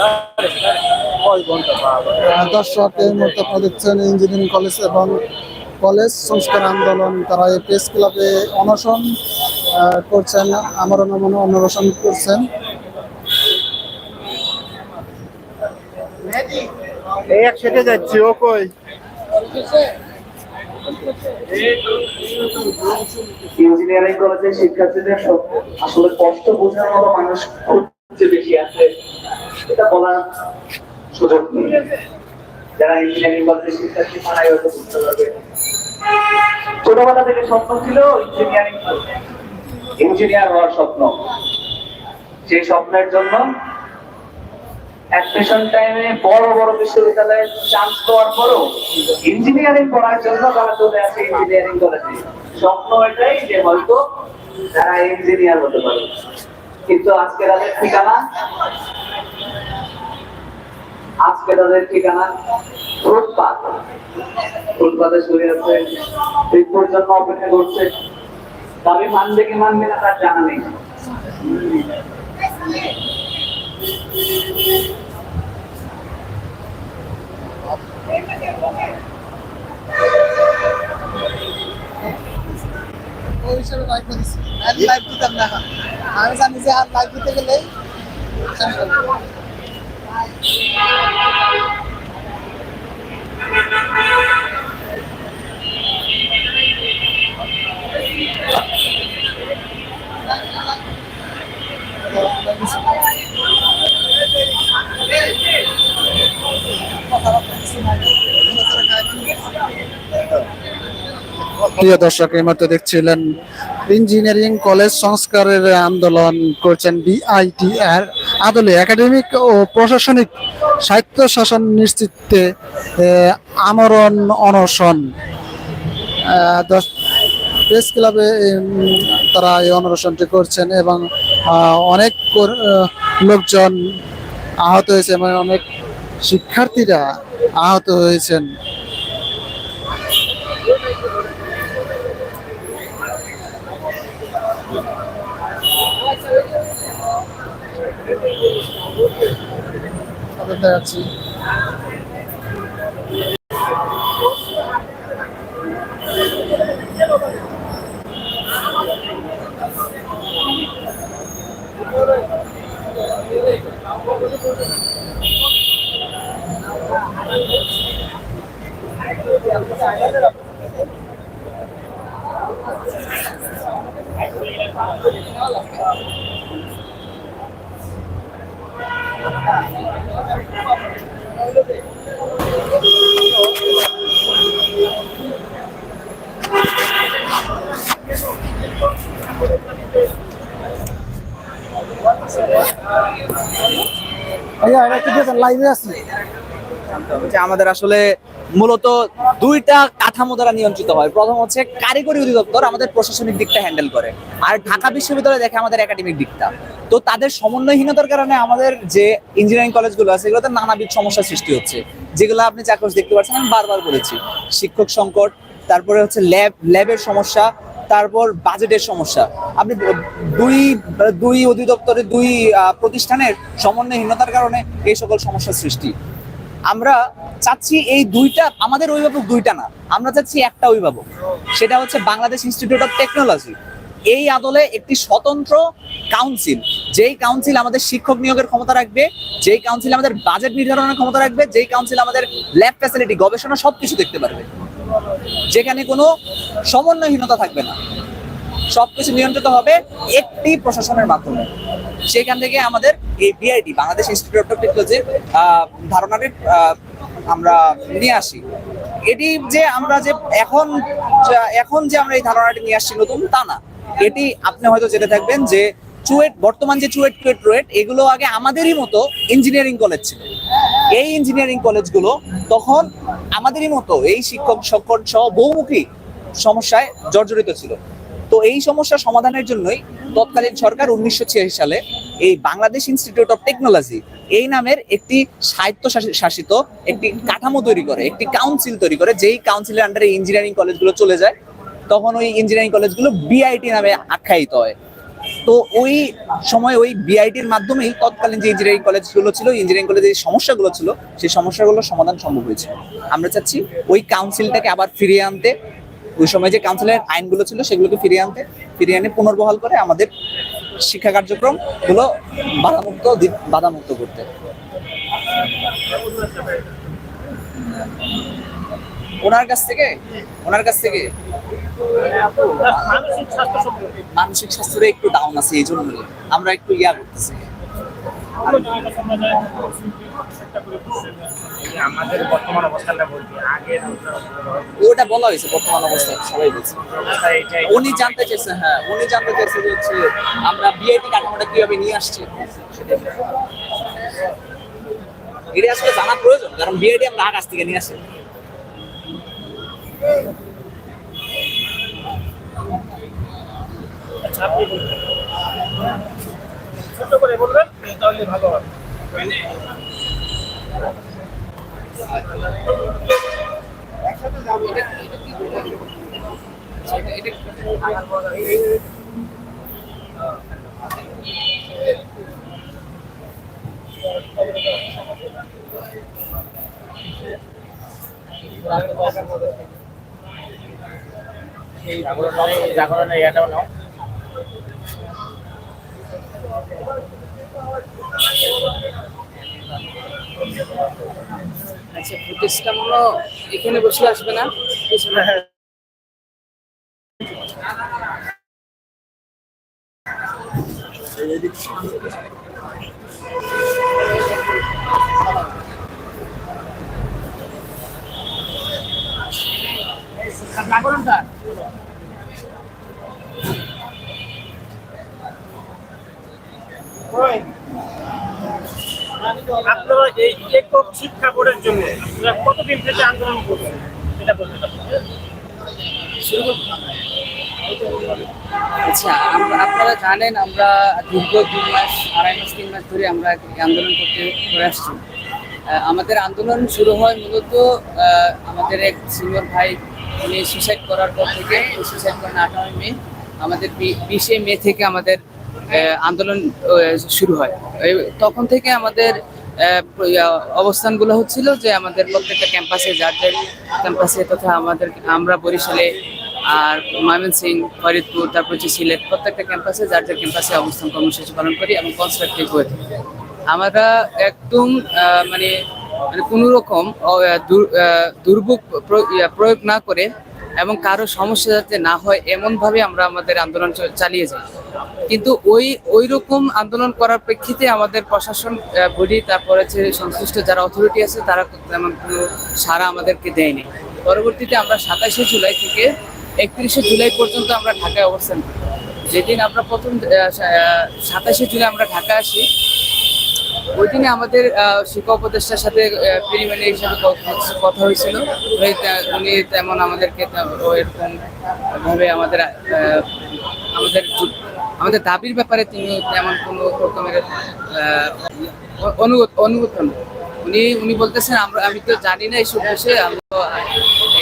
আহ, দর্শক এই মুহূর্তে আপনারা দেখছেন ইঞ্জিনিয়ারিং কলেজ এবং কলেজ সংস্কার আন্দোলন। তারা এই প্রেস ক্লাবে অনশন করছেন আমার অনশন করছেন। এই একসাথে যাচ্ছি ও কই? ইঞ্জিনিয়ারিং কলেজের শিক্ষার্থীদের আসলে কষ্ট বোঝার মতো মানুষ খুব বেশি আছে। এটা বলার সুযোগ নেই। যারা ইঞ্জিনিয়ারিং কলেজের শিক্ষার্থী তারাই হয়তো বুঝতে পারবে। ছোটবেলা থেকে স্বপ্ন ছিল ইঞ্জিনিয়ারিং ইঞ্জিনিয়ার হওয়ার স্বপ্ন। সেই স্বপ্নের জন্য অ্যাডমিশন টাইমে বড় বড় বিশ্ববিদ্যালয়ে চান্স পাওয়ার পরও ইঞ্জিনিয়ারিং পড়ার জন্য তারা চলে আসে ইঞ্জিনিয়ারিং কলেজে। স্বপ্ন এটাই যে হয়তো তারা ইঞ্জিনিয়ার হতে পারে। কিন্তু আজকে তাদের ঠিকানা আজকে তাদের ঠিকানা ফুটপাত ফুটপাতে শুয়ে আছে মৃত্যুর জন্য অপেক্ষা করছে। দাবি মানবে কি মানবে না তার জানা নেই। ওই হিসেবে লাইভ দিচ্ছি লাইভ দিতাম আমি জানি যে আর লাইভ দিতে গেলেই প্রিয় দর্শক, এই মুহূর্তে দেখছিলেন ইঞ্জিনিয়ারিং কলেজ সংস্কারের আন্দোলন করছেন বিআইটিআর। আদলে একাডেমিক ও প্রশাসনিক সাহিত্য শাসন নিশ্চিতে আমরণ অনশন। প্রেস ক্লাবে তারা এই অনশনটি করছেন এবং অনেক লোকজন আহত হয়েছে এবং অনেক শিক্ষার্থীরা আহত হয়েছেন। তাদের দেখাচ্ছি কি দিয়েছেন আমাদের আসলে মূলত দুইটা কাঠামো দ্বারা নিয়ন্ত্রিত হয়। প্রথম হচ্ছে কারিগরি অধিদপ্তর আমাদের প্রশাসনিক দিকটা হ্যান্ডেল করে। আর ঢাকা বিশ্ববিদ্যালয় দেখে আমাদের একাডেমিক দিকটা। তো তাদের সমন্বয়হীনতার কারণে আমাদের যে ইঞ্জিনিয়ারিং কলেজগুলো আছে, এগুলোতে নানাবিধ সমস্যা সৃষ্টি হচ্ছে। যেগুলো আপনি চাকর দেখতে পাচ্ছেন, আমি বারবার বলেছি। শিক্ষক সংকট, তারপরে হচ্ছে ল্যাব ল্যাবের সমস্যা, তারপর বাজেটের সমস্যা। আপনি দুই দুই অধিদপ্তরের দুই প্রতিষ্ঠানের সমন্বয়হীনতার কারণে এই সকল সমস্যার সৃষ্টি। আমরা চাচ্ছি এই দুইটা, আমাদের অভিভাবক দুইটা না, আমরা চাচ্ছি একটা অভিভাবক। সেটা হচ্ছে বাংলাদেশ ইনস্টিটিউট অফ টেকনোলজি এই আদলে একটি স্বতন্ত্র কাউন্সিল যেই কাউন্সিল আমাদের শিক্ষক নিয়োগের ক্ষমতা রাখবে, যেই কাউন্সিল আমাদের বাজেট নির্ধারণের ক্ষমতা রাখবে, যেই কাউন্সিল আমাদের ল্যাব ফ্যাসিলিটি গবেষণা সবকিছু দেখতে পারবে। যেখানে কোনো সমন্বয়হীনতা থাকবে না। সবকিছু নিয়ন্ত্রিত হবে একটি প্রশাসনের মাধ্যমে। সেখান থেকে আমাদের এই বিআইটি বাংলাদেশ ইনস্টিটিউট অফ টেকনোলজির ধারণাটি আমরা নিয়ে আসি। এটি যে আমরা যে এখন এখন যে আমরা এই ধারণাটি নিয়ে আসছি নতুন, তা না। এটি আপনি হয়তো জেনে থাকবেন যে চুয়েট, বর্তমান যে চুয়েট কুয়েট রুয়েট, এগুলো আগে আমাদেরই মতো ইঞ্জিনিয়ারিং কলেজ ছিল। এই ইঞ্জিনিয়ারিং কলেজগুলো তখন আমাদেরই মতো এই শিক্ষক সংকট সহ বহুমুখী সমস্যায় জর্জরিত ছিল। তো এই সমস্যা সমাধানের জন্যই তৎকালীন সরকার উনিশশো ছিয়াশি সালে এই বাংলাদেশ ইনস্টিটিউট অফ টেকনোলজি এই নামের একটি সাহিত্য শাসি- শাসিত একটি কাঠামো তৈরি করে, একটি কাউন্সিল তৈরি করে, যেই কাউন্সিলের আন্ডারে ইঞ্জিনিয়ারিং কলেজগুলো চলে যায়। তখন ওই ইঞ্জিনিয়ারিং কলেজগুলো বিআইটি নামে আখ্যায়িত হয়। তো ওই সময় ওই বিআইটির মাধ্যমেই তৎকালীন যে ইঞ্জিনিয়ারিং কলেজগুলো ছিল ইঞ্জিনিয়ারিং কলেজের যে সমস্যাগুলো ছিল, সেই সমস্যাগুলোর সমাধান সম্ভব হয়েছে। আমরা চাচ্ছি ওই কাউন্সিলটাকে আবার ফিরিয়ে আনতে। ওই সময় যে কাউন্সিলের আইনগুলো ছিল, সেগুলোকে ফিরিয়ে আনতে, ফিরিয়ে আনে পুনর্বহাল করে আমাদের শিক্ষা কার্যক্রমগুলো বাধামুক্ত বাধামুক্ত করতে। ওনার কাছ থেকে? ওনার কাছ থেকে? মানসিক স্বাস্থ্য স্বাস্থ্যটা একটু ডাউন আছে এই জন্য আমরা একটু ইয়া করতেছি। ওটা বলা হয়েছে বর্তমান সবাই বলছে। উনি জানতে চেয়েছেন হ্যাঁ উনি জানতে চেয়েছেন যে হচ্ছে আমরা বিআইটি কাঠামোটা কীভাবে নিয়ে আসছি? এটা আসলে জানা প্রয়োজন কারণ বিআইটি আমরা আকাশ থেকে নিয়ে আসি। ছোট করে বলবেন তাহলে ভালো হবে। জাগরণের ইয়াটাও নাও। আচ্ছা ফুটেজটা মনে এখানে বসে আসবে না? আপনারা এই একক শিক্ষা বোর্ডের জন্য কতদিন থেকে আন্দোলন করছেন? এটা বলতে আচ্ছা আপনারা জানেন আমরা দীর্ঘ দুই মাস আড়াই মাস তিন মাস ধরে আমরা আন্দোলন করতে করে আসছি। আহ, আমাদের আন্দোলন শুরু হয় মূলত আহ, আমাদের এক সিনিয়র ভাই উনি সুসাইড করার পর থেকে সুসাইড করেন আঠারোই মে। আমাদের বিশে মে থেকে আমাদের আন্দোলন শুরু হয়। তখন থেকে আমাদের অবস্থানগুলো হচ্ছিল যে আমাদের প্রত্যেকটা ক্যাম্পাসে, যার যার ক্যাম্পাসে তথা আমাদের, আমরা বরিশালে আর ময়মনসিং ফরিদপুর, তারপর হচ্ছে সিলেট, প্রত্যেকটা ক্যাম্পাসে, যার যার ক্যাম্পাসে অবস্থান কর্মসূচি পালন করি এবং কনস্ট্রাকটিভ হয়ে আমরা একদম মানে মানে কোনো রকম দুর্ভোগ প্র- প্রয়োগ না করে এবং কারও সমস্যা যাতে না হয়, এমনভাবে আমরা আমাদের আন্দোলন চালিয়ে যাই। কিন্তু ওই ওই রকম আন্দোলন করার প্রেক্ষিতে আমাদের প্রশাসন বডি, তারপর হচ্ছে সংশ্লিষ্ট যারা অথরিটি আছে, তারা তেমন কোনো সারা আমাদেরকে দেয়নি। পরবর্তীতে আমরা সাতাশে জুলাই থেকে একত্রিশে জুলাই পর্যন্ত আমরা ঢাকায় অবস্থান করি। যেদিন আমরা প্রথম সাতাশে জুলাই আমরা ঢাকা আসি ওই দিনে আমাদের শিক্ষা উপদেষ্টার সাথে প্রিলিমিনারি হিসাবে কথা- হয়েছিল উনি তেমন আমাদেরকে এরকম ভাবে আমাদের আমাদের আমাদের দাবির ব্যাপারে তিনি তেমন কোনো রকমের অনুগত নন। উনি উনি বলতেছেন, আমরা, আমি তো জানি না এইসব বিষয়ে আমি তো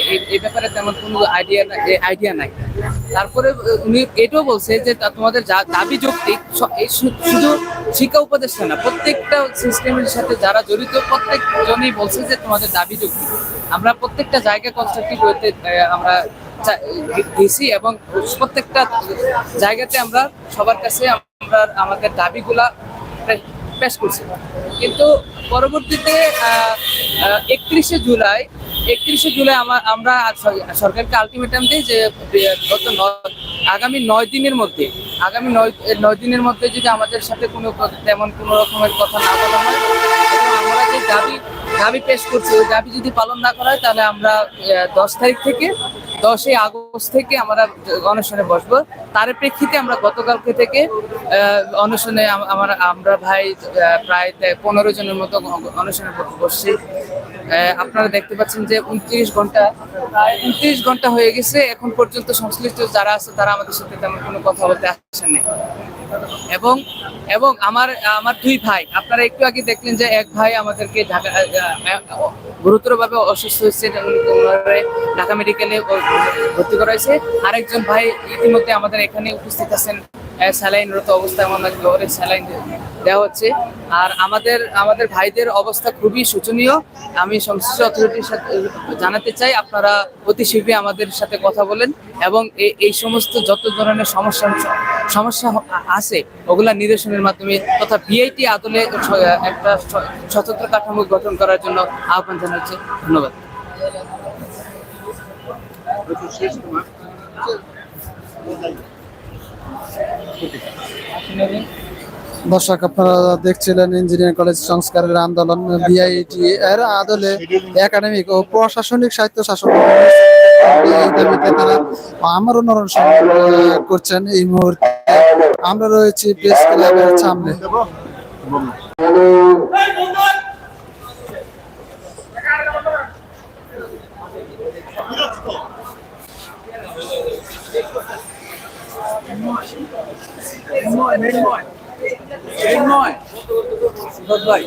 এই- এই ব্যাপারে তেমন কোনো আইডিয়া আইডিয়া নাই তারপরে উনি এটাও বলছে যে তোমাদের যা দাবি যৌক্তিক শুধু শিক্ষা উপদেষ্টা না প্রত্যেকটা সিস্টেমের সাথে যারা জড়িত প্রত্যেকজনই বলছে যে তোমাদের দাবি যৌক্তিক আমরা প্রত্যেকটা জায়গায় কনস্ট্রাকটিভ আহ, আমরা গেছি এবং প্রত্যেকটা জায়গাতে আমরা সবার কাছে আমরা আমাদের দাবিগুলা পেশ করছি। কিন্তু পরবর্তীতে একত্রিশে জুলাই একত্রিশে জুলাই আমার সরকারকে আলটিমেটাম দিই যে, গত আগামী নয় দিনের মধ্যে, আগামী নয় নয় দিনের মধ্যে যদি আমাদের সাথে কোনো তেমন কোনো রকমের কথা না বলা হয় আমরা যে দাবি দাবি পেশ করছি, ওই দাবি যদি পালন না করা হয়, তাহলে আমরা দশ তারিখ থেকে দশই আগস্ট থেকে আমরা অনুষ্ঠানে বসবো। তার প্রেক্ষিতে আমরা গতকালকে থেকে অনশনে আমরা আমরা ভাই প্রায় পনেরো জনের মতো অনুষ্ঠানে বসছি। আপনারা দেখতে পাচ্ছেন যে উনত্রিশ ঘণ্টা উনত্রিশ ঘণ্টা হয়ে গেছে। এখন পর্যন্ত সংশ্লিষ্ট যারা আছে, তারা আমাদের সাথে তেমন কোনো কথা বলতে আসেন নাই। এবং এবং আমার আমার দুই ভাই, আপনারা একটু আগে দেখলেন যে এক ভাই আমাদেরকে ঢাকা গুরুতরভাবে অসুস্থ হয়েছে ঢাকা মেডিকেলে ভর্তি করা হয়েছে আরেকজন ভাই ইতিমধ্যে আমাদের এখানে উপস্থিত আছেন। স্যালাইনরত অবস্থায় আমাদেরকে অনেক স্যালাইন দেওয়া হচ্ছে। আর আমাদের আমাদের ভাইদের অবস্থা খুবই শোচনীয়। আমি সংশ্লিষ্ট অথরিটির সাথে জানাতে চাই, আপনারা অতি শীঘ্রই আমাদের সাথে কথা বলেন এবং এই সমস্ত যত ধরনের সমস্যা সমস্যা আছে, ওগুলা নিরসনের মাধ্যমে তথা বিআইটি আদলে একটা স্বতন্ত্র কাঠামো গঠন করার জন্য আহ্বান জানাচ্ছি। ধন্যবাদ। দর্শক, আপনারা দেখছিলেন ইঞ্জিনিয়ারিং কলেজ সংস্কারের আন্দোলন বিআইটি এর আদলে একাডেমিক ও প্রশাসনিক সাহিত্য শাসন করছেন এই মুহূর্তে। আমরা রয়েছি প্রেস ক্লাবের সামনে। মৃন্ময় মৃন্ময় মৃন্ময় সুভাষ ভাই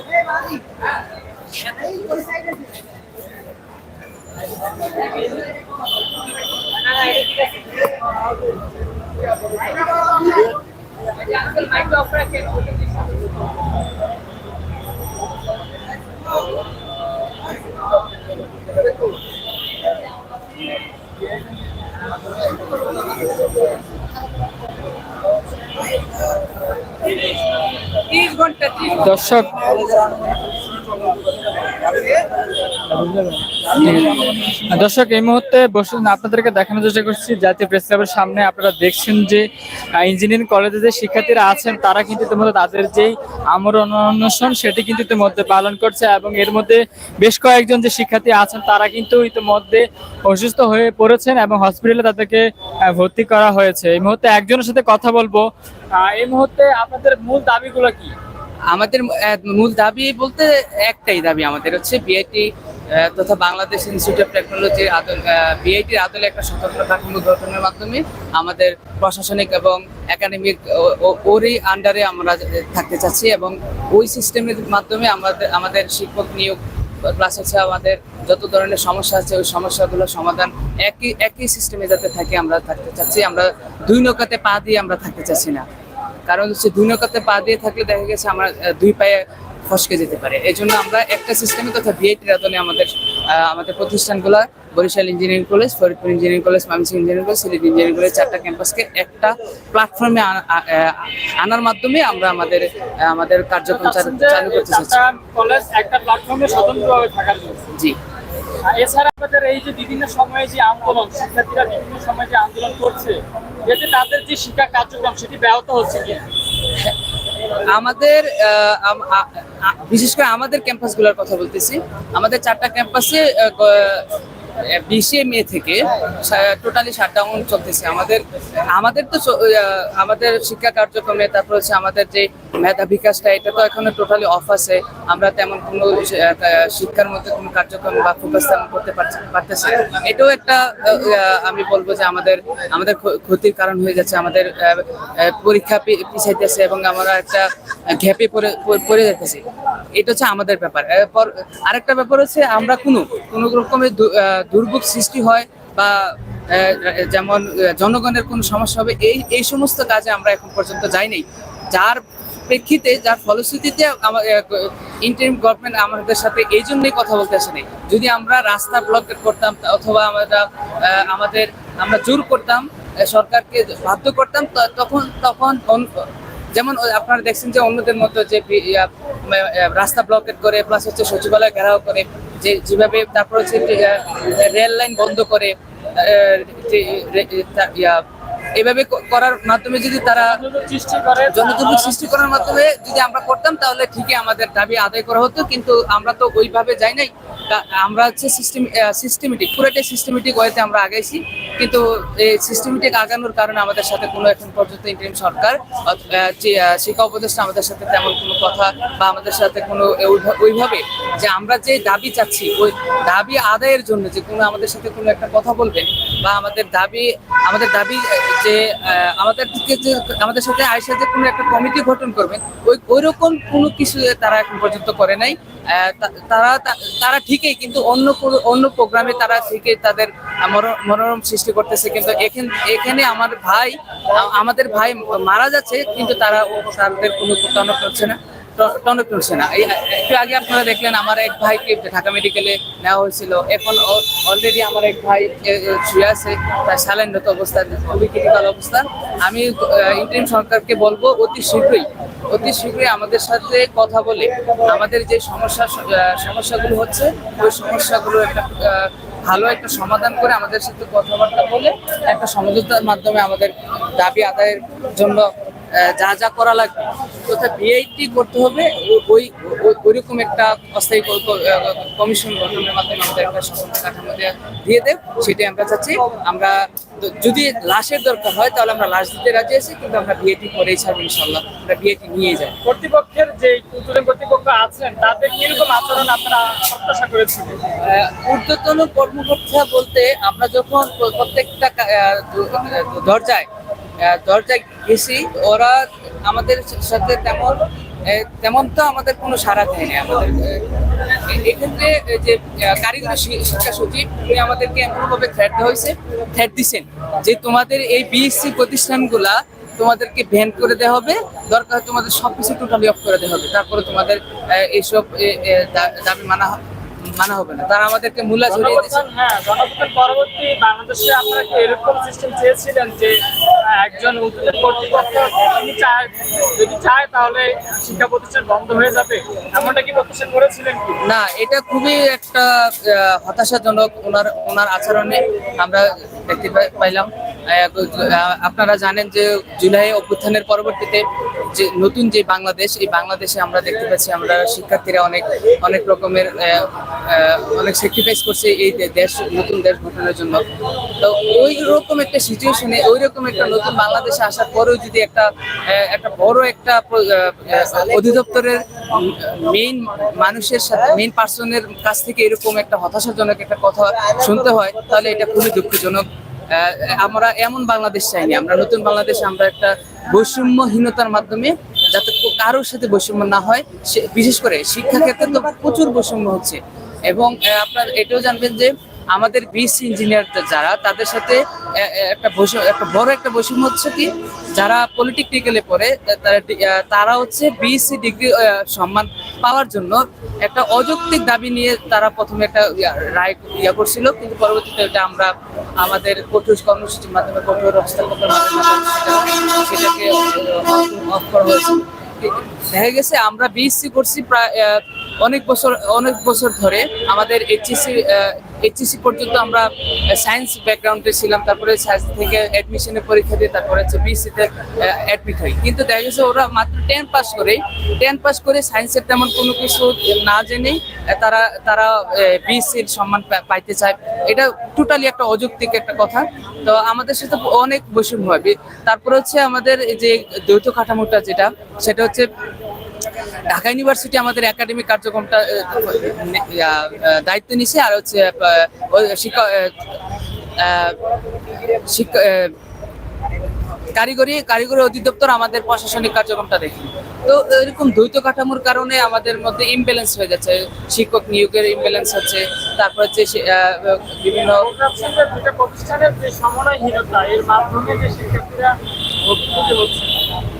Thank you. দর্শক দর্শক, এই মুহূর্তে বসে আপনাদেরকে দেখানোর চেষ্টা করছি। জাতীয় প্রেস ক্লাবের সামনে আপনারা দেখছেন যে ইঞ্জিনিয়ারিং কলেজে যে শিক্ষার্থীরা আছেন, তারা কিন্তু ইতিমধ্যে তাদের যেই আমরণ অনশন, সেটি কিন্তু ইতিমধ্যে পালন করছে এবং এর মধ্যে বেশ কয়েকজন যে শিক্ষার্থী আছেন, তারা কিন্তু ইতিমধ্যে অসুস্থ হয়ে পড়েছেন এবং হসপিটালে তাদেরকে ভর্তি করা হয়েছে। এই মুহূর্তে একজনের সাথে কথা বলব। এই মুহূর্তে আপনাদের মূল দাবিগুলো কি? আমাদের মূল দাবি বলতে একটাই দাবি আমাদের, হচ্ছে বিআইটি তথা বাংলাদেশ ইনস্টিটিউট অফ টেকনোলজির আদল বিআইটির আদলে একটা স্বতন্ত্র কাঠামো গঠনের মাধ্যমে আমাদের প্রশাসনিক এবং একাডেমিক ওরই আন্ডারে আমরা থাকতে চাচ্ছি এবং ওই সিস্টেমের মাধ্যমে আমাদের আমাদের শিক্ষক নিয়োগ প্লাস হচ্ছে আমাদের যত ধরনের সমস্যা আছে, ওই সমস্যাগুলোর সমাধান একই একই সিস্টেমে যাতে থাকে আমরা থাকতে চাচ্ছি। আমরা দুই নৌকাতে পা দিয়ে আমরা থাকতে চাচ্ছি না। কারণ হচ্ছে দুই নৌকাতে পা দিয়ে থাকলে দেখা গেছে আমরা দুই পায়ে ফসকে যেতে পারে। এই জন্য আমরা একটা সিস্টেমে তথা বিআইটির আদলে আমাদের আমাদের প্রতিষ্ঠানগুলো Barishal engineering college Faridpur engineering college Mymensingh engineering college Sylhet engineering college চারটা ক্যাম্পাসকে একটা প্ল্যাটফর্মে আনার মাধ্যমে আমরা আমাদের আমাদের কার্যক্রম চালু চালু করতে চাচ্ছি। কলেজ একটা প্ল্যাটফর্মে স্বতন্ত্রভাবে থাকার জন্য। জি। এছাড়া আমাদের এই যে বিভিন্ন সময়ে যে আন্দোলন শিক্ষার্থীরা বিভিন্ন সময়ে যে আন্দোলন করছে এতে তাদের যে শিক্ষা কার্যক্রম সেটি ব্যাহত হচ্ছে কি আমাদের বিশেষ করে আমাদের ক্যাম্পাসগুলোর কথা বলতেছি। আমাদের চারটা ক্যাম্পাসে বিশে মে থেকে টোটালি শাটডাউন চলতেছে। আমাদের আমাদের তো আমাদের শিক্ষা কার্যক্রমে, তারপর হচ্ছে আমাদের যে মেধা বিকাশটা, এটা তো এখনও টোটালি অফ আছে। আমরা তেমন কোনো শিক্ষার মধ্যে কোনো কার্যক্রম বা ফোকাস তেমন করতে পারতেছি এটাও একটা আমি বলব যে আমাদের আমাদের ক্ষতির কারণ হয়ে যাচ্ছে। আমাদের পরীক্ষা পিছাইতেছে এবং আমরা একটা ঘ্যাপে পড়ে, পড়ে- যেতেছি এটা হচ্ছে আমাদের ব্যাপার। আরেকটা ব্যাপার হচ্ছে আমরা কোনো কোনো রকমের দুর্ভোগ সৃষ্টি হয় বা যেমন জনগণের কোনো সমস্যা হবে, এই এই সমস্ত কাজে আমরা এখন পর্যন্ত যাইনি যার প্রেক্ষিতে, যার ফলশ্রুতিতে ইন্টারিম গভর্নমেন্ট আমাদের সাথে এই জন্যই কথা বলতে আসেনি যদি আমরা রাস্তা ব্লক করতাম, অথবা আমরা আমাদের, আমরা জোর করতাম সরকারকে বাধ্য করতাম তখন তখন যেমন আপনারা দেখছেন যে অন্যদের মতো যে রাস্তা ব্লকেট করে প্লাস হচ্ছে সচিবালয় ঘেরাও করে যে যেভাবে তারপর হচ্ছে রেল লাইন বন্ধ করে এভাবে করার মাধ্যমে যদি তারা জনদুর্ভোগ সৃষ্টি করার মাধ্যমে যদি আমরা করতাম, তাহলে ঠিকই আমাদের দাবি আদায় করা হতো। কিন্তু আমরা তো ওইভাবে যাই নাই। আমরা হচ্ছে সিস্টেম সিস্টেমেটিক পুরোটাই সিস্টেমেটিক ওয়েতে আমরা আগাইছি। কিন্তু এই সিস্টেমেটিক আগানোর কারণে আমাদের সাথে কোনো এখন পর্যন্ত ইন্টারিম সরকার শিক্ষা উপদেষ্টা আমাদের সাথে তেমন কোনো কথা বা আমাদের সাথে কোনো ওইভাবে যে আমরা যে দাবি চাচ্ছি, ওই দাবি আদায়ের জন্য যে কোনো আমাদের সাথে কোনো একটা কথা বলবেন বা আমাদের দাবি আমাদের দাবি যে আমাদের যে, আমাদের সাথে আয়সা যে কোনো একটা কমিটি গঠন করবেন ওই, ওইরকম কোনো কিছু তারা এখন পর্যন্ত করে নাই। তারা তারা ঠিকই, কিন্তু অন্য অন্য প্রোগ্রামে তারা ঠিকই তাদের মনো- মনোরম সৃষ্টি করতেছে, কিন্তু এখান, এখানে আমার ভাই আমাদের ভাই মারা যাচ্ছে, কিন্তু তারা তাদের কোনো টনক করছে না। টনক করছে না। একটু আগে আপনারা দেখলেন আমার এক ভাইকে ঢাকা মেডিকেলে নেওয়া হয়েছিল। এখন অলরেডি আমার এক ভাই শুয়ে আছে। তার স্যালেন্ডত অবস্থা, খুবই ক্রিটিক্যাল অবস্থা। আমি ইন্টারিম সরকারকে বলব, অতি শীঘ্রই অতি শীঘ্রই আমাদের সাথে কথা বলে আমাদের যে সমস্যা সমস্যাগুলো হচ্ছে, ওই সমস্যাগুলো একটা ভালো একটা সমাধান করে আমাদের সাথে কথাবার্তা বলে একটা সমঝোতার মাধ্যমে আমাদের দাবি আদায়ের জন্য যা যা করা লাগবে। তথা বিআইটি করতে হবে ওই ওই- ওইরকম একটা অস্থায়ী কমিশন গঠনের মাধ্যমে আমাদের একটা কাঠামো দেয়া- দিয়ে দেব সেটাই আমরা চাচ্ছি। আমরা যদি লাশের দরকার হয় তাহলে আমরা লাশ দিতে রাজি আছি কিন্তু আমরা বিএটি করেই ছাড়বো ইনশাল্লাহ আমরা বিএটি নিয়ে যাই কর্তৃপক্ষের যে উচ্চতন কর্তৃপক্ষ আছেন তাদের কীরকম আচরণ আপনারা প্রত্যাশা করেছিলেন ঊর্ধ্বতন কর্মকর্তা বলতে আমরা যখন প্রত্যেকটা দরজায় দরজায় গেছি, ওরা আমাদের সাথে তেমন তেমন তো আমাদের কোনো সাড়া দেয়নি আমাদের এক্ষেত্রে যে কারিগরি শিক্ষা সচিব, উনি আমাদেরকে এমনভাবে থ্রেট দেওয়া হয়েছে থ্রেট দিচ্ছেন যে তোমাদের এই বিএসসি প্রতিষ্ঠানগুলা তোমাদেরকে ভ্যান করে দেওয়া হবে, দরকার তোমাদের সবকিছু টোটালি অফ করে দেওয়া হবে, তারপরে তোমাদের এইসব দাবি মানা মানা হবে না। তারা আমাদেরকে মূল্য দিয়েছে। গণঅভ্যুত্থান হ্যাঁ গণঅভ্যুত্থান পরবর্তী বাংলাদেশে আপনারা কি এরকম সিস্টেম চেয়েছিলেন যে একজন উচ্চতন কর্তৃপক্ষ তিনি চায় যদি চায় তাহলে শিক্ষা প্রতিষ্ঠান বন্ধ হয়ে যাবে? এমনটা কি প্রত্যাশা করেছিলেন কি? না এটা খুবই একটা হতাশাজনক। ওনার ওনার আচরণে আমরা দেখতে পাই- পাইলাম। আপনারা জানেন যে জুলাই অভ্যুত্থানের পরবর্তীতে যে নতুন যে বাংলাদেশ, এই বাংলাদেশে আমরা দেখতে পাচ্ছি আমরা শিক্ষার্থীরা অনেক অনেক রকমের অনেক স্যাক্রিফাইস করছে এই দেশ, নতুন দেশ গঠনের জন্য। তো ওই রকম একটা সিচুয়েশনে ওই রকম একটা নতুন বাংলাদেশে আসার পরেও যদি একটা একটা বড় একটা অধিদপ্তরের মেইন মানুষের সাথে মেইন পার্সনের কাছ থেকে এরকম একটা হতাশাজনক একটা কথা শুনতে হয়, তাহলে এটা খুবই দুঃখজনক। আমরা এমন বাংলাদেশ চাইনি। আমরা নতুন বাংলাদেশ আমরা একটা বৈষম্যহীনতার মাধ্যমে যাতে কারোর সাথে বৈষম্য না হয় বিশেষ করে শিক্ষা ক্ষেত্রে তো প্রচুর বৈষম্য হচ্ছে। এবং আপনার এটাও জানবেন যে আমাদের বিএসসি ইঞ্জিনিয়ার যারা, তাদের সাথে একটা বৈষম্য, একটা বড় একটা বৈষম্য হচ্ছে কি, যারা পলিটেকনিক্যালে পড়ে তারা হচ্ছে বিএসসি ডিগ্রি সম্মান পাওয়ার জন্য একটা অযৌক্তিক দাবি নিয়ে তারা প্রথমে একটা রায় ইয়া করছিল, কিন্তু পরবর্তীতে এটা আমরা আমাদের কঠোর কর্মসূচির মাধ্যমে কঠোর সেটা- সেটাকে অফ করা হয়েছে। দেখা গেছে আমরা বিএসসি করছি প্রায় অনেক বছর অনেক বছর ধরে আমাদের এইচএসসি এইচএসসি পর্যন্ত আমরা সায়েন্স ব্যাকগ্রাউন্ডে ছিলাম, তারপরে সায়েন্স থেকে অ্যাডমিশনের পরীক্ষা দিয়ে তারপরে হচ্ছে বিএসসিতে অ্যাডমিট হই। কিন্তু দেখা গেছে ওরা মাত্র টেন পাস করে টেন পাস করে সায়েন্সের তেমন কোনো কিছু না জেনেই তারা তারা বিএসসির সম্মান পাইতে চায়। এটা টোটালি একটা অযৌক্তিক একটা কথা। তো আমাদের সাথে অনেক বৈষম্য হবে। তারপরে হচ্ছে আমাদের যে দ্বৈত কাঠামোটা যেটা, সেটা হচ্ছে ঢাকা ইউনিভার্সিটি আমাদের একাডেমিক কার্যক্রমটা দায়িত্ব নিছে আর হচ্ছে আহ, ওই শিক্ষা আহ, আহ, শিক্ষা আহ, কারিগরি কারিগরি অধিদপ্তর আমাদের প্রশাসনিক কার্যক্রমটা দেখে তো এরকম দ্বৈত কাঠামোর কারণে আমাদের মধ্যে ইমব্যালেন্স হয়ে যাচ্ছে। শিক্ষক নিয়োগের ইমব্যালেন্স হচ্ছে তারপর হচ্ছে বিভিন্ন সমন্বয়হীনতা এর মাধ্যমে যে শিক্ষার্থীরা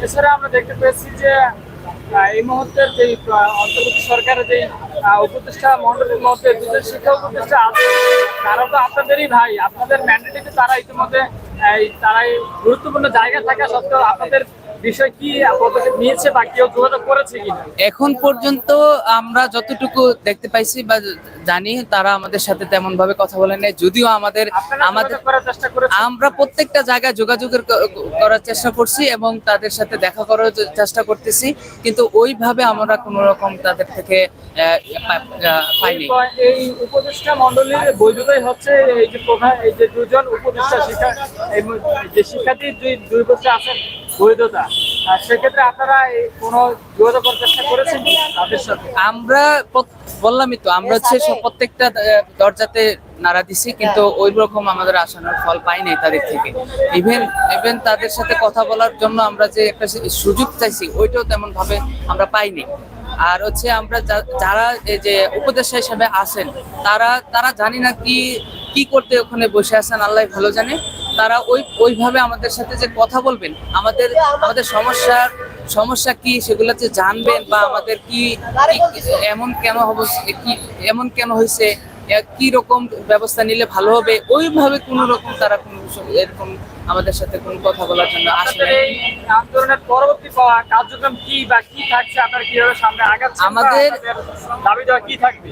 এছাড়া আমরা দেখতে পেয়েছি যে এই মুহূর্তের যে অন্তর্বর্তী সরকারের যে উপদেষ্টা মন্ডলের মধ্যে দুজন শিক্ষা উপদেষ্টা আছে তারা তো আপনাদেরই ভাই। আপনাদের ম্যান্ডেটে তারা ইতিমধ্যে তারাই গুরুত্বপূর্ণ জায়গা থাকা সত্ত্বেও আপনাদের বিষয় কি পদক্ষেপ নিয়েছে বা কেউ যোগাযোগ করেছে কিনা? এখন পর্যন্ত আমরা যতটুকু দেখতে পাইছি বা জানি তারা আমাদের সাথে তেমন ভাবে কথা বলে নাই। যদিও আমাদের আমাদের আমরা প্রত্যেকটা জায়গায় যোগাযোগের করার চেষ্টা করছি এবং তাদের সাথে দেখা করার চেষ্টা করতেছি। কিন্তু ওইভাবে আমরা কোনো রকম তাদের থেকে পাইনি। এই- এই উপদেষ্টা মন্ডলীর বৈধতাই হচ্ছে এই যে প্রধান এই যে দুজন উপদেষ্টা শিক্ষা যে শিক্ষার্থী দুই দুই বছর আছেন। বৈধতা। সেক্ষেত্রে আপনারা এই কোনো যোগাযোগ করার চেষ্টা করেছেন তাদের সাথে? আমরা বললামই তো আমরা হচ্ছে প্রত্যেকটা দরজাতে নাড়া দিছি কিন্তু ওই রকম আমাদের আসানোর ফল পাই নাই তাদের থেকে। ইভেন ইভেন তাদের সাথে কথা বলার জন্য আমরা যে একটা সুযোগ চাইছি ওইটাও তেমন ভাবে আমরা পাইনি। আর হচ্ছে আমরা যারা যে উপদেষ্টা হিসাবে আসেন তারা তারা জানি না কি কি করতে ওখানে বসে আছেন, আল্লাহ ভালো জানে। তারা ওই, ওইভাবে আমাদের সাথে যে কথা বলবেন, আমাদের আমাদের সমস্যার সমস্যা কি সেগুলো যে জানবেন বা আমাদের কি, কি- এমন কেন হবে কি, এমন কেন হয়েছে কি রকম ব্যবস্থা নিলে ভালো হবে? ওইভাবে কোনো রকম তারা কোনো এরকম আমাদের সাথে কোনো কথা বলার জন্য আসলে আন্দোলনের পরবর্তী কার্যক্রম কি বা কি থাকছে? আপনার কীভাবে সামনে আগাচ্ছেন আমাদের- দাবি দেওয়া কি থাকবে?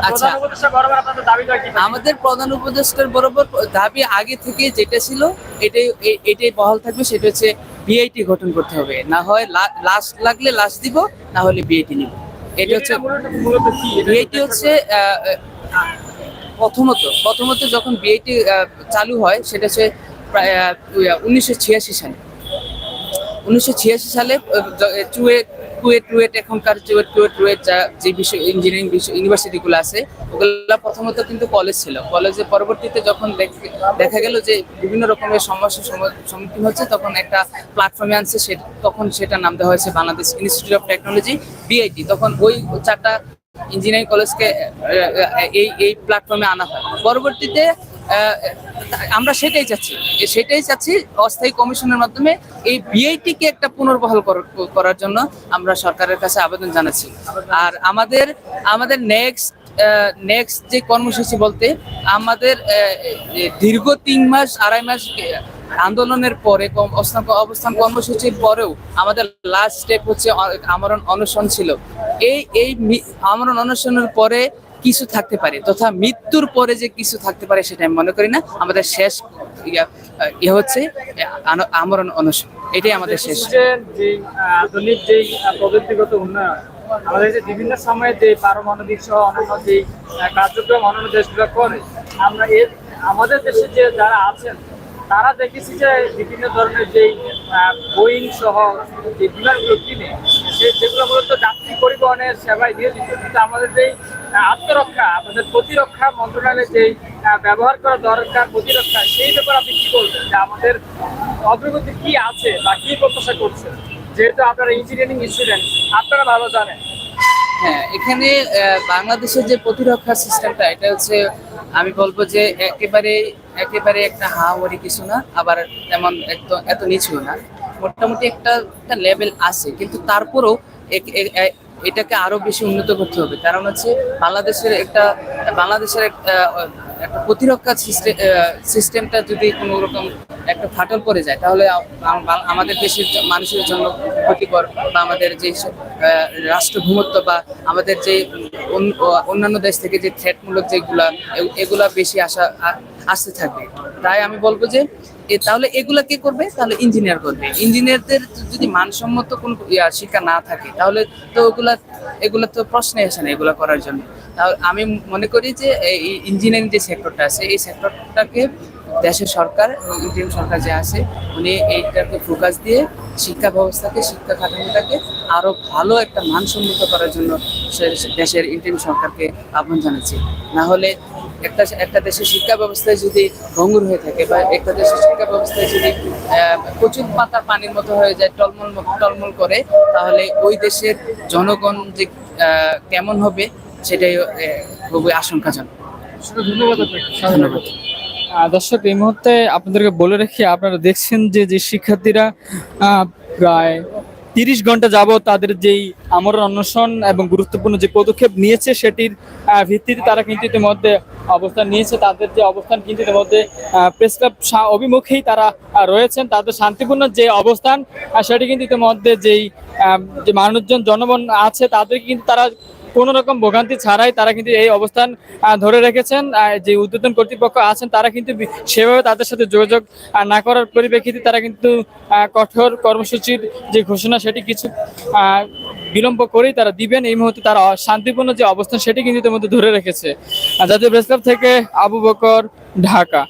আচ্ছা। প্রধান উপদেষ্টা বরাবর আপনাদের দাবি দেওয়া কি আমাদের প্রধান উপদেষ্টার বরাবর দাবি আগে থেকে যেটা ছিল এটাই এটাই বহাল থাকবে। সেটা হচ্ছে বিআইটি গঠন করতে হবে। না হয় লাশ লাগলে লাশ দিব না হলে বিআইটি নিব। এটা হচ্ছে বিআইটি হচ্ছে প্রথমত প্রথমত যখন বিআইটি চালু হয়, সেটা হচ্ছে প্রায় উনিশশো ছিয়াশি সালে। উনিশশো ছিয়াশি সালে চুয়েট কুয়েট টুয়েট এখনকার চুয়েট টুয়েট টুয়েট, যা, যে বিশ্ব ইঞ্জিনিয়ারিং বিশ্ব ইউনিভার্সিটিগুলো আছে, ওগুলো প্রথমত কিন্তু কলেজ ছিল। কলেজে পরবর্তীতে যখন দেখ- দেখা গেল যে বিভিন্ন রকমের সমস্যার সম্মুখীন হচ্ছে, তখন একটা প্ল্যাটফর্মে আনছে, সে, তখন সেটা নাম দেওয়া হয়েছে Bangladesh institute of technology BIT তখন ওই চারটা ইঞ্জিনিয়ারিং কলেজকে এই এই প্ল্যাটফর্মে আনা হয়। পরবর্তীতে আমরা সেটাই চাচ্ছি। সেটাই চাচ্ছি অস্থায়ী কমিশনের মাধ্যমে এই বিআইটি কে একটা পুনর্বহাল করার জন্য আমরা সরকারের কাছে আবেদন জানাচ্ছি। আর আমাদের আমাদের নেক্সট নেক্সট যে কর্মসূচি বলতে আমাদের দীর্ঘ তিন মাস, আড়াই মাস আন্দোলনের পরে অবস্থান কর্মসূচির পরেও আমাদের লাস্ট স্টেপ হচ্ছে আমরণ অনশন ছিল। এই এই আমরণ অনশনের পরে কিছু থাকতে পারে, তথা মৃত্যুর পরে যে কিছু থাকতে পারে সেটা আমি মনে করি না। আমাদের শেষ ইয়ে হচ্ছে আমরণ অনশন। এটাই আমাদের শেষ। যে আধুনিক যে প্রযুক্তিগত উন্নয়ন, আমাদের যে বিভিন্ন সময়ে যে পারমাণবিক সহ অন্যান্য যে কার্যক্রম অন্যান্য দেশগুলো করে, আমরা এর আমাদের দেশে যে যারা আছেন তারা দেখেছি যে বিভিন্ন ধরনের যে বোয়িং সহ যে বিমানগুলো কিনে, সে যেগুলো মূলত যাত্রী পরিবহনের সেবায় দিয়ে দিত। কিন্তু আমাদের যেই আত্মরক্ষা, আমাদের প্রতিরক্ষা মন্ত্রণালয়ের যেই ব্যবহার করা দরকার প্রতিরক্ষা, সেই ব্যাপারে আপনি কি বলবেন? যে আমাদের অগ্রগতি কি আছে বা কি প্রত্যাশা করছে যেহেতু আপনারা ইঞ্জিনিয়ারিং স্টুডেন্ট আপনারা ভালো জানেন। হ্যাঁ এখানে বাংলাদেশের যে প্রতিরক্ষা সিস্টেমটা এটা হচ্ছে, আমি বলব যে একেবারে একেবারে একটা হাওয়ারি কিছু না, আবার তেমন এত এত নিচুও না। মোটামুটি একটা একটা লেভেল আছে, কিন্তু তারপরেও এটাকে আরও বেশি উন্নত করতে হবে। কারণ হচ্ছে বাংলাদেশের একটা বাংলাদেশের একটা একটা প্রতিরক্ষা সিস্টেম সিস্টেমটা যদি কোনো রকম একটা ফাটল পড়ে যায়, তাহলে আমাদের দেশের মানুষের জন্য ক্ষতিকর বা আমাদের যে রাষ্ট্র ভূমত্ব রাষ্ট্রভূমত্ব বা আমাদের যে অন- অন্যান্য দেশ থেকে যে থ্রেটমূলক যেগুলা এগুলা বেশি আসা আসতে থাকবে তাই আমি বলব যে তাহলে এগুলা কে করবে? তাহলে ইঞ্জিনিয়ার করবে। ইঞ্জিনিয়ারদের যদি মানসম্মত কোনো শিক্ষা না থাকে, তাহলে তো ওগুলা, এগুলা তো প্রশ্নে আসে না এগুলা করার জন্য। তাহলে আমি মনে করি যে, এই ইঞ্জিনিয়ারিং যে সেক্টরটা আছে, এই সেক্টরটাকে দেশের সরকার এবং ইন্ডিয়ান সরকার যে আছে, উনি এইটাকে ফোকাস দিয়ে শিক্ষা ব্যবস্থাকে, শিক্ষা কাঠামোটাকে আরও ভালো একটা মানসম্মত করার জন্য দেশের ইন্ডিয়ান সরকারকে আহ্বান জানাচ্ছি। না হলে একটা একটা দেশের শিক্ষা ব্যবস্থায় যদি ভঙ্গুর হয়ে থাকে বা একটা দেশের শিক্ষা ব্যবস্থায় যদি প্রচুর পাতার পানির মতো হয়ে যায় টলমল টলমল করে তাহলে ওই দেশের জনগণ যে কেমন হবে সেটাই খুবই আশঙ্কাজনক। ধন্যবাদ ধন্যবাদ। দর্শক এই মুহূর্তে আপনাদেরকে বলে রাখি আপনারা দেখছেন যে যে শিক্ষার্থীরা প্রায় তিরিশ ঘণ্টা যাবত তাদের যেই আমরণ অন্বেষণ এবং গুরুত্বপূর্ণ যে পদক্ষেপ নিয়েছে সেটির ভিত্তিতে তারা কিন্তু ইতিমধ্যে অবস্থান নিয়েছে। তাদের যে অবস্থান কিন্তু ইতিমধ্যে প্রেস ক্লাব অভিমুখেই তারা রয়েছেন। তাদের শান্তিপূর্ণ যে অবস্থান সেটি কিন্তু ইতিমধ্যে যেই যে মানুষজন, জনগণ আছে, তাদেরকে কিন্তু তারা কোনো রকম ভোগান্তি ছাড়াই তারা কিন্তু এই অবস্থান ধরে রেখেছেন। যে উদ্বোধন কর্তৃপক্ষ আছেন, তারা কিন্তু সেভাবে তাদের সাথে যোগাযোগ না করার পরিপ্রেক্ষিতে তারা কিন্তু কঠোর কর্মসূচির যে ঘোষণা, সেটি কিছু বিলম্ব করেই তারা দিবেন। এই মুহূর্তে তারা শান্তিপূর্ণ যে অবস্থান, সেটি কিন্তু ইতিমধ্যে ধরে রেখেছে। জাতীয় প্রেস ক্লাব থেকে আবু বকর, ঢাকা।